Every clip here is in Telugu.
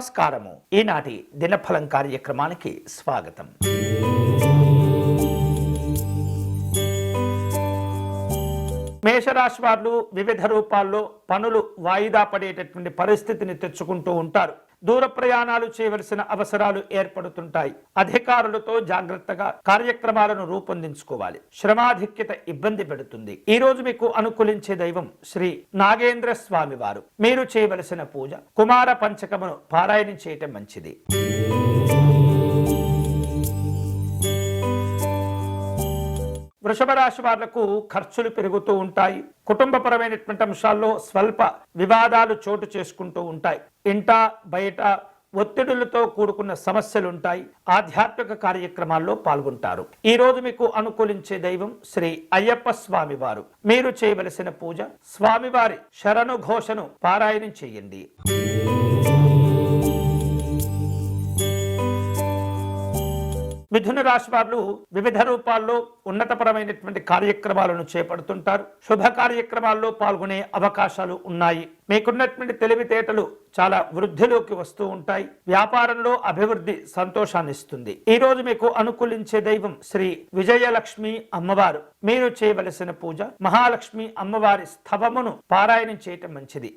నమస్కారము. ఈనాటి దినఫలం కార్యక్రమానికి స్వాగతం. మేషరాశి వారు వివిధ రూపాల్లో పనులు వాయిదా పడేటటువంటి పరిస్థితిని తెచ్చుకుంటూ ఉంటారు. దూర ప్రయాణాలు చేయవలసిన అవసరాలు ఏర్పడుతుంటాయి. అధికారులతో జాగ్రత్తగా కార్యక్రమాలను రూపొందించుకోవాలి. శ్రమాధిక్యత ఇబ్బంది పెడుతుంది. ఈ రోజు మీకు అనుకూలించే దైవం శ్రీ నాగేంద్ర స్వామి వారు. మీరు చేయవలసిన పూజ కుమార పంచకమును పారాయణం చేయటం మంచిది. వృషభ రాశి వాళ్ళకు ఖర్చులు పెరుగుతూ ఉంటాయి. కుటుంబపరమైనటువంటి అంశాల్లో స్వల్ప వివాదాలు చోటు చేసుకుంటూ ఉంటాయి. ఇంట బయట ఒత్తిడులతో కూడుకున్న సమస్యలుంటాయి. ఆధ్యాత్మిక కార్యక్రమాల్లో పాల్గొంటారు. ఈ రోజు మీకు అనుకూలించే దైవం శ్రీ అయ్యప్ప స్వామి వారు మీరు చేయవలసిన పూజ స్వామివారి శరణు ఘోషను పారాయణం చేయండి. మిథున రాశి వాళ్ళు వివిధ రూపాల్లో ఉన్నతపరమైనటువంటి కార్యక్రమాలను చేపడుతుంటారు. శుభ కార్యక్రమాల్లో పాల్గొనే అవకాశాలు ఉన్నాయి. మీకున్నటువంటి తెలివితేటలు చాలా వృద్ధిలోకి వస్తూ ఉంటాయి. వ్యాపారంలో అభివృద్ధి సంతోషాన్ని ఇస్తుంది. ఈ రోజు మీకు అనుకూలించే దైవం శ్రీ విజయలక్ష్మి అమ్మవారు. మీరు చేయవలసిన పూజ మహాలక్ష్మి అమ్మవారి స్థవమును పారాయణం చేయటం మంచిది.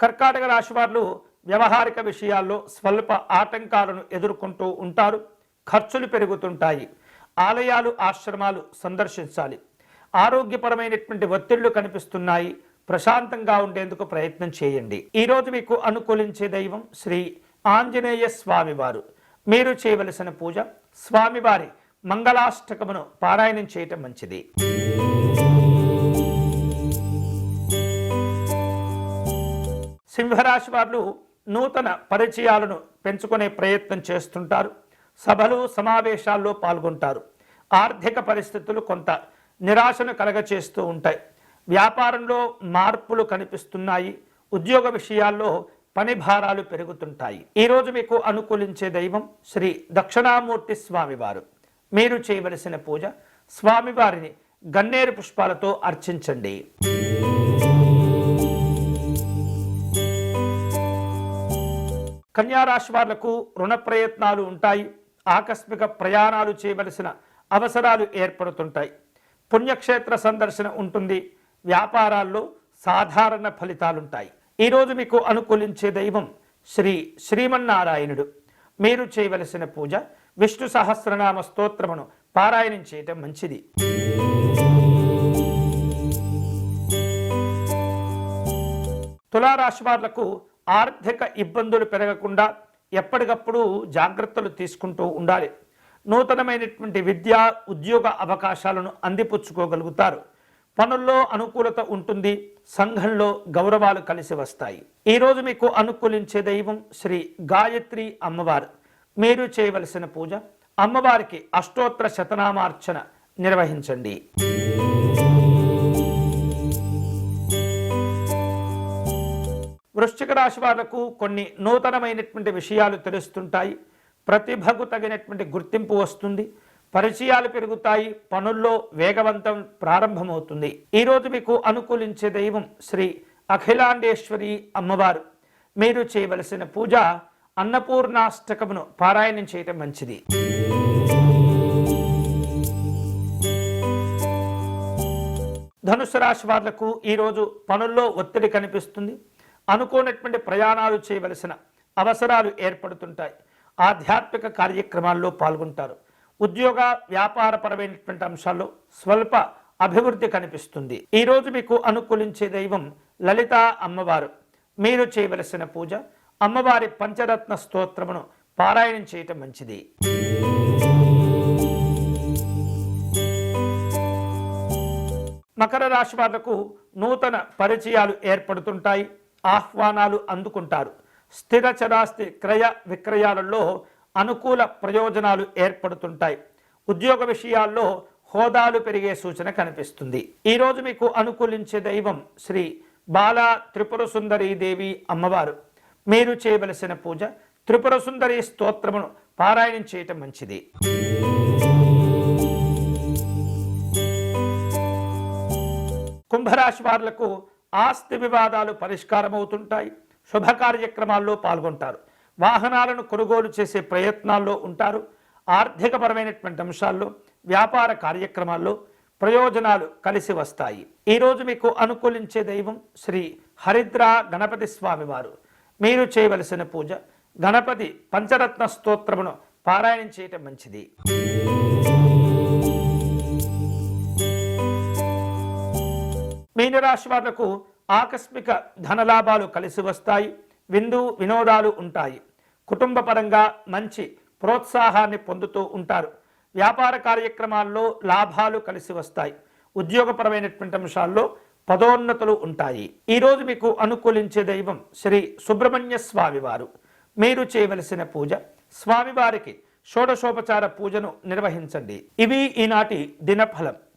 కర్కాటక రాశి వారు వ్యవహారిక విషయాల్లో స్వల్ప ఆటంకాలను ఎదుర్కొంటూ ఉంటారు. ఖర్చులు పెరుగుతుంటాయి. ఆలయాలు ఆశ్రమాలు సందర్శించాలి. ఆరోగ్యపరమైనటువంటి ఒత్తిళ్ళు కనిపిస్తున్నాయి. ప్రశాంతంగా ఉండేందుకు ప్రయత్నం చేయండి. ఈరోజు మీకు అనుకూలించే దైవం శ్రీ ఆంజనేయ స్వామివారు మీరు చేయవలసిన పూజ స్వామివారి మంగళాష్టకమును పారాయణం చేయటం మంచిది. సింహరాశి వారు నూతన పరిచయాలను పెంచుకునే ప్రయత్నం చేస్తుంటారు. సభలు సమావేశాల్లో పాల్గొంటారు. ఆర్థిక పరిస్థితులు కొంత నిరాశను కలగచేస్తూ ఉంటాయి. వ్యాపారంలో మార్పులు కనిపిస్తున్నాయి. ఉద్యోగ విషయాల్లో పని భారాలు పెరుగుతుంటాయి. ఈరోజు మీకు అనుకూలించే దైవం శ్రీ దక్షిణామూర్తి స్వామివారు. మీరు చేయవలసిన పూజ స్వామివారిని గన్నేరు పుష్పాలతో అర్చించండి. కన్యారాశి వాళ్ళకు రుణ ప్రయత్నాలు ఉంటాయి. ఆకస్మిక ప్రయాణాలు చేయవలసిన అవసరాలు ఏర్పడుతుంటాయి. పుణ్యక్షేత్ర సందర్శన ఉంటుంది. వ్యాపారాల్లో సాధారణ ఫలితాలుంటాయి. ఈరోజు మీకు అనుకూలించే దైవం శ్రీ శ్రీమన్నారాయణుడు. మీరు చేయవలసిన పూజ విష్ణు సహస్రనామ స్తోత్రమును పారాయణం చేయటం మంచిది. తులారాశి వాళ్ళకు ఆర్థిక ఇబ్బందులు పెరగకుండా ఎప్పటికప్పుడు జాగ్రత్తలు తీసుకుంటూ ఉండాలి. నూతనమైనటువంటి విద్యా ఉద్యోగ అవకాశాలను అందిపుచ్చుకోగలుగుతారు. పనుల్లో అనుకూలత ఉంటుంది సంఘంలో గౌరవాలు కలిసి వస్తాయి. ఈరోజు మీకు అనుకూలించే దైవం శ్రీ గాయత్రి అమ్మవారు. మీరు చేయవలసిన పూజ అమ్మవారికి అష్టోత్తర శతనామార్చన నిర్వహించండి. వృశ్చిక రాశి వాళ్ళకు కొన్ని నూతనమైనటువంటి విషయాలు తెలుస్తుంటాయి. ప్రతిభకు తగినటువంటి గుర్తింపు వస్తుంది. పరిచయాలు పెరుగుతాయి. పనుల్లో వేగవంతం ప్రారంభమవుతుంది. ఈరోజు మీకు అనుకూలించే దైవం శ్రీ అఖిలాండేశ్వరి అమ్మవారు. మీరు చేయవలసిన పూజ అన్నపూర్ణాష్టకమును పారాయణం చేయటం మంచిది. ధనుసు రాశి వాళ్ళకు ఈరోజు పనుల్లో ఒత్తిడి కనిపిస్తుంది. అనుకోనటువంటి ప్రయాణాలు చేయవలసిన అవసరాలు ఏర్పడుతుంటాయి. ఆధ్యాత్మిక కార్యక్రమాల్లో పాల్గొంటారు. ఉద్యోగ వ్యాపారపరమైనటువంటి అంశాల్లో స్వల్ప అభివృద్ధి కనిపిస్తుంది. ఈరోజు మీకు అనుకూలించే దైవం లలిత అమ్మవారు. మీరు చేయవలసిన పూజ అమ్మవారి పంచరత్న స్తోత్రమును పారాయణం చేయటం మంచిది. మకర రాశి వాళ్ళకు నూతన పరిచయాలు ఏర్పడుతుంటాయి. ఆహ్వానాలు అందుకుంటారు. స్థిర చరాస్తి క్రయ విక్రయాలలో అనుకూల ప్రయోజనాలు ఏర్పడుతుంటాయి. ఉద్యోగ విషయాల్లో హోదాలు పెరిగే సూచన కనిపిస్తుంది. ఈరోజు మీకు అనుకూలించే దైవం శ్రీ బాలా త్రిపుర సుందరీ దేవి అమ్మవారు. మీరు చేయవలసిన పూజ త్రిపుర సుందరి స్తోత్రమును పారాయణం చేయటం మంచిది. కుంభరాశి వారులకు ఆస్తి వివాదాలు పరిష్కారమవుతుంటాయి శుభ కార్యక్రమాల్లో పాల్గొంటారు వాహనాలను కొనుగోలు చేసే ప్రయత్నాల్లో ఉంటారు ఆర్థికపరమైనటువంటి అంశాల్లో వ్యాపార కార్యక్రమాల్లో ప్రయోజనాలు కలిసి వస్తాయి. ఈరోజు మీకు అనుకూలించే దైవం శ్రీ హరిద్ర గణపతి స్వామివారు మీరు చేయవలసిన పూజ గణపతి పంచరత్న స్తోత్రమును పారాయణం చేయటం మంచిది. మీనరాశి వాళ్ళకు ఆకస్మిక ధనలాభాలు కలిసి వస్తాయి విందు వినోదాలు ఉంటాయి. కుటుంబ పరంగా మంచి ప్రోత్సాహాన్ని పొందుతూ ఉంటారు. వ్యాపార కార్యక్రమాల్లో లాభాలు కలిసి వస్తాయి. ఉద్యోగపరమైనటువంటి అంశాల్లో పదోన్నతులు ఉంటాయి. ఈరోజు మీకు అనుకూలించే దైవం శ్రీ సుబ్రహ్మణ్య స్వామివారు మీరు చేయవలసిన పూజ స్వామివారికి షోడశోపచార పూజను నిర్వహించండి. ఇవి ఈనాటి దినఫలం.